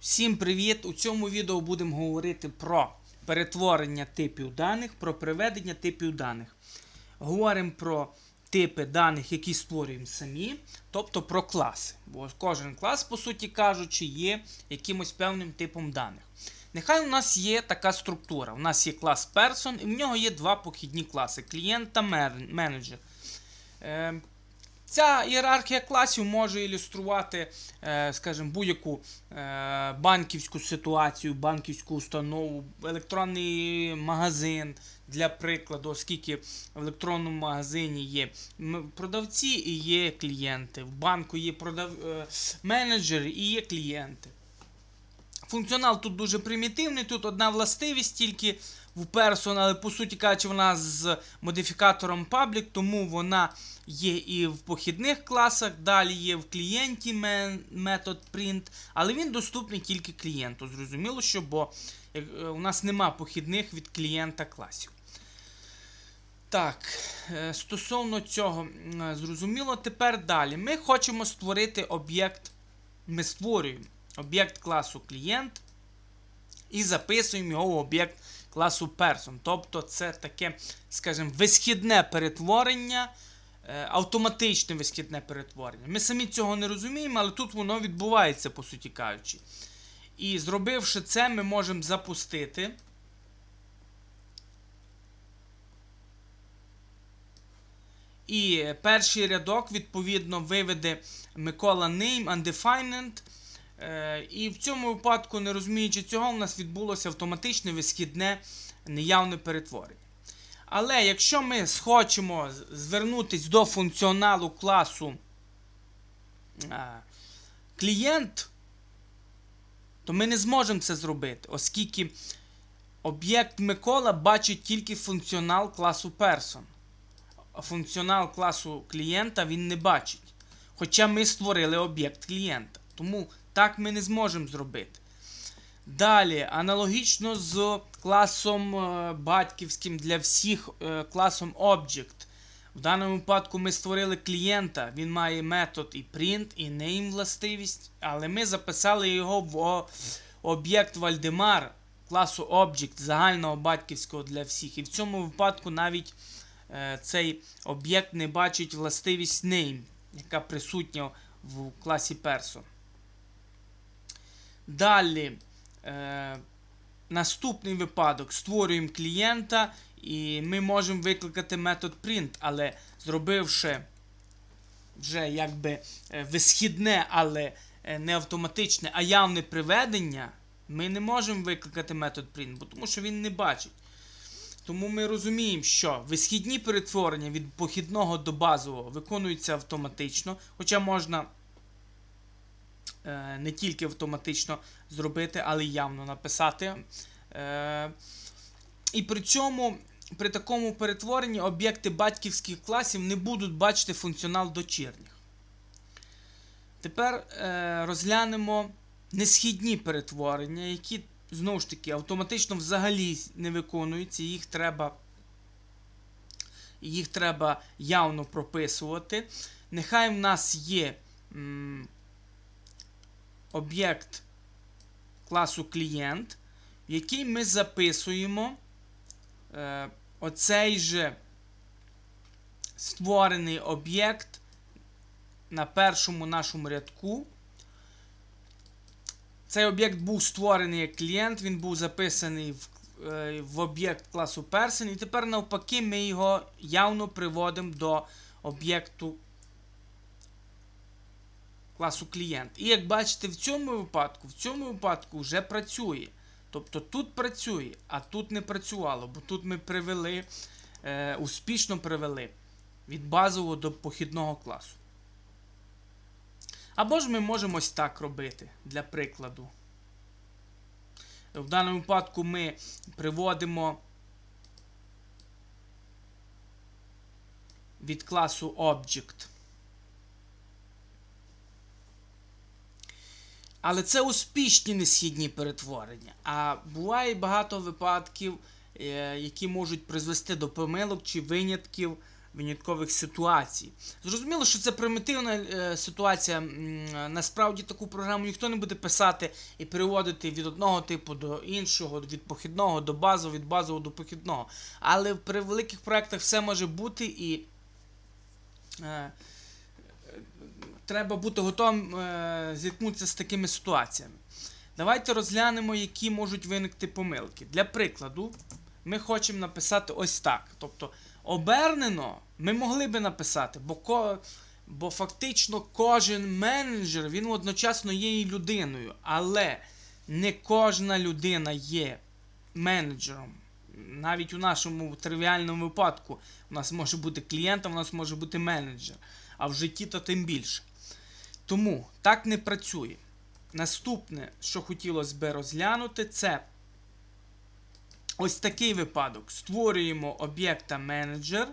Всім привіт! У цьому відео будемо говорити про перетворення типів даних, про приведення типів даних. Говоримо про типи даних, які створюємо самі, тобто про класи. Бо кожен клас, по суті кажучи, є якимось певним типом даних. Нехай у нас є така структура. У нас є клас Person, і в нього є два похідні класи клієнт та менеджер. Ця ієрархія класів може ілюструвати, е, скажімо, будь-яку е, банківську ситуацію, банківську установу, електронний магазин, для прикладу, оскільки в електронному магазині є продавці і є клієнти. В банку є продав... е, менеджери і є клієнти. Функціонал тут дуже примітивний, тут одна властивість тільки в person, але по суті кажучи, вона з модифікатором public, тому вона є і в похідних класах, далі є в клієнті метод print, але він доступний тільки клієнту. Зрозуміло, що бо е, у нас нема похідних від клієнта класів. Так, е, стосовно цього, е, зрозуміло, тепер далі. Ми хочемо створити об'єкт. Ми створюємо об'єкт класу клієнт і записуємо його в об'єкт класу person. Тобто це таке, скажімо, висхідне перетворення, е, автоматичне висхідне перетворення. Ми самі цього не розуміємо, але тут воно відбувається, по суті кажучи. І зробивши це, ми можемо запустити. І перший рядок, відповідно, виведе Микола name undefined. Е, І в цьому випадку, не розуміючи цього, у нас відбулося автоматичне висхідне неявне перетворення. Але якщо ми схочемо з- звернутись до функціоналу класу е, клієнт, то ми не зможемо це зробити, оскільки об'єкт Микола бачить тільки функціонал класу person. А функціонал класу клієнта він не бачить. Хоча ми створили об'єкт клієнта. Тому так ми не зможемо зробити. Далі, аналогічно з класом е, батьківським для всіх е, класом Object. В даному випадку ми створили клієнта, він має метод і print, і name властивість, але ми записали його в об'єкт Вальдемар класу Object загального батьківського для всіх. І в цьому випадку навіть е, цей об'єкт не бачить властивість name, яка присутня в класі person. Далі, е, наступний випадок. Створюємо клієнта, і ми можемо викликати метод print, але зробивши вже якби е, висхідне, але е, не автоматичне, а явне приведення, ми не можемо викликати метод print, бо тому що він не бачить. Тому ми розуміємо, що висхідні перетворення від похідного до базового виконуються автоматично, хоча можна не тільки автоматично зробити, але й явно написати. Е, і при цьому, при такому перетворенні, об'єкти батьківських класів не будуть бачити функціонал дочірніх. Тепер е, розглянемо несхідні перетворення, які знову ж таки автоматично взагалі не виконуються, їх треба, їх треба явно прописувати. Нехай в нас є об'єкт класу клієнт, в який ми записуємо е, оцей же створений об'єкт на першому нашому рядку. Цей об'єкт був створений як клієнт, він був записаний в, е, в об'єкт класу person, і тепер навпаки ми його явно приводимо до об'єкту класу клієнт. І як бачите, в цьому випадку, в цьому випадку вже працює. Тобто тут працює, а тут не працювало, бо тут ми привели, е, успішно привели від базового до похідного класу. Або ж ми можемо ось так робити для прикладу. В даному випадку ми приводимо від класу Object. Але це успішні несхідні перетворення. А буває багато випадків, е, які можуть призвести до помилок чи винятків виняткових ситуацій. Зрозуміло, що це примітивна е, ситуація. Насправді таку програму ніхто не буде писати і переводити від одного типу до іншого, від похідного до базового, від базового до похідного. Але при великих проєктах все може бути і. Треба бути готовим е, зіткнутися з такими ситуаціями. Давайте розглянемо, які можуть виникти помилки. Для прикладу, ми хочемо написати ось так. Тобто, обернено ми могли би написати, бо, ко, бо фактично кожен менеджер він одночасно є і людиною. Але не кожна людина є менеджером. Навіть у нашому тривіальному випадку у нас може бути клієнт, а у нас може бути менеджер. А в житті то тим більше. Тому так не працює. Наступне, що хотілося би розглянути, це ось такий випадок. Створюємо об'єкта менеджер.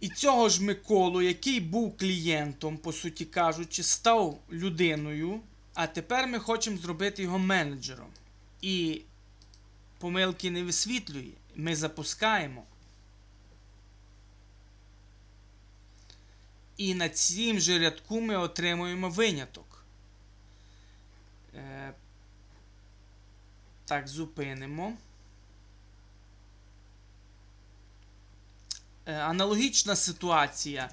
І цього ж Миколу, який був клієнтом, по суті кажучи, став людиною. А тепер ми хочемо зробити його менеджером. І помилки не висвітлює. Ми запускаємо. І на цім же рядку ми отримуємо виняток. Е, так, зупинимо. Е, аналогічна ситуація.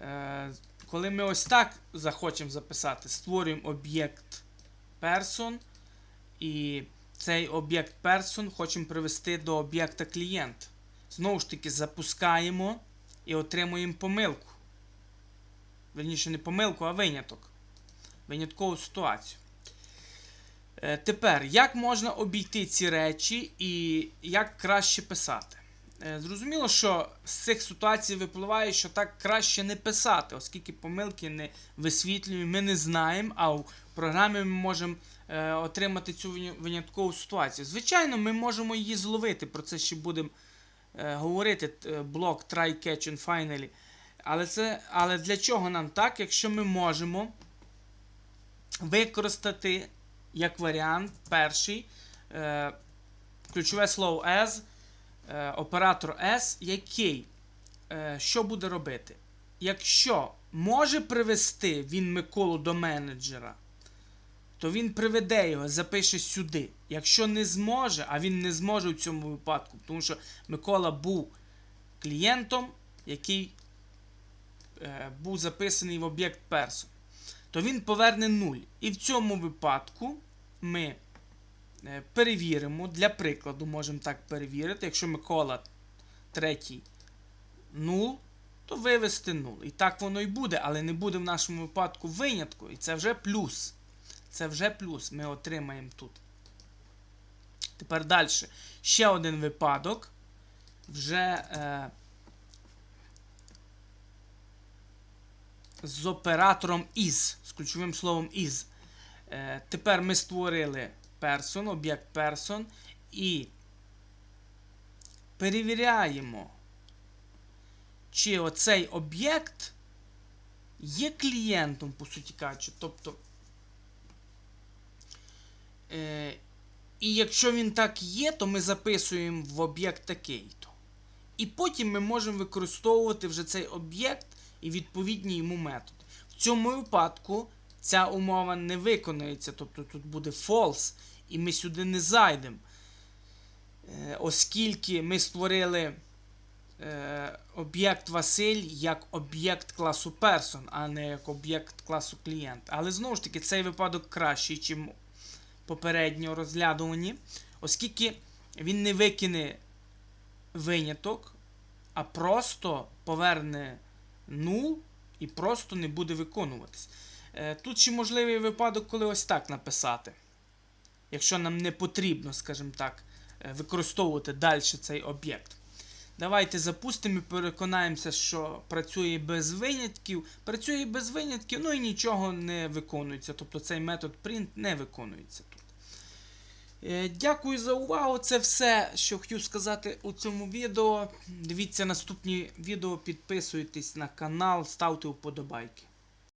Е, коли ми ось так захочемо записати, створюємо об'єкт person, і цей об'єкт person хочемо привести до об'єкта клієнт. Знову ж таки, запускаємо і отримуємо помилку. Верніше, не помилку, а виняток. Виняткову ситуацію. Е, Тепер, як можна обійти ці речі і як краще писати? Е, Зрозуміло, що з цих ситуацій випливає, що так краще не писати, оскільки помилки не висвітлюємо, ми не знаємо, а в програмі ми можемо е, отримати цю виняткову ситуацію. Звичайно, ми можемо її зловити, про це ще будемо говорити. Блок try catch and finally. Але, це, але для чого нам так, якщо ми можемо використати як варіант перший е, ключове слово as, е, оператор S, який е, що буде робити? Якщо може привести він Миколу до менеджера, то він приведе його, запише сюди. Якщо не зможе, а він не зможе в цьому випадку, тому що Микола був клієнтом, який був записаний в об'єкт person, то він поверне 0. І в цьому випадку ми е, перевіримо, для прикладу, можемо так перевірити, якщо Микола третій 0, то вивести 0. І так воно і буде, але не буде в нашому випадку винятку. І це вже плюс. Це вже плюс ми отримаємо тут. Тепер далі. Ще один випадок. Вже е, з оператором is, з ключовим словом is. Е, тепер ми створили person, об'єкт person і перевіряємо, чи оцей об'єкт є клієнтом, по суті кажучи. Тобто, е, і якщо він так є, то ми записуємо в об'єкт такий-то. І потім ми можемо використовувати вже цей об'єкт і відповідні йому методи. В цьому випадку ця умова не виконується, тобто тут буде false, і ми сюди не зайдемо. Е, Оскільки ми створили е, об'єкт Василь як об'єкт класу person, а не як об'єкт класу клієнт. Але знову ж таки, цей випадок кращий, ніж попередньо розглядувані, оскільки він не викине виняток, а просто поверне нул і просто не буде виконуватись. Е, Тут ще можливий випадок, коли ось так написати. Якщо нам не потрібно, скажімо так, е, використовувати далі цей об'єкт. Давайте запустимо і переконаємося, що працює без винятків. Працює без винятків, ну і нічого не виконується. Тобто цей метод print не виконується тут. Е, Дякую за увагу. Це все, що хотів сказати у цьому відео. Дивіться наступні відео, підписуйтесь на канал, ставте вподобайки.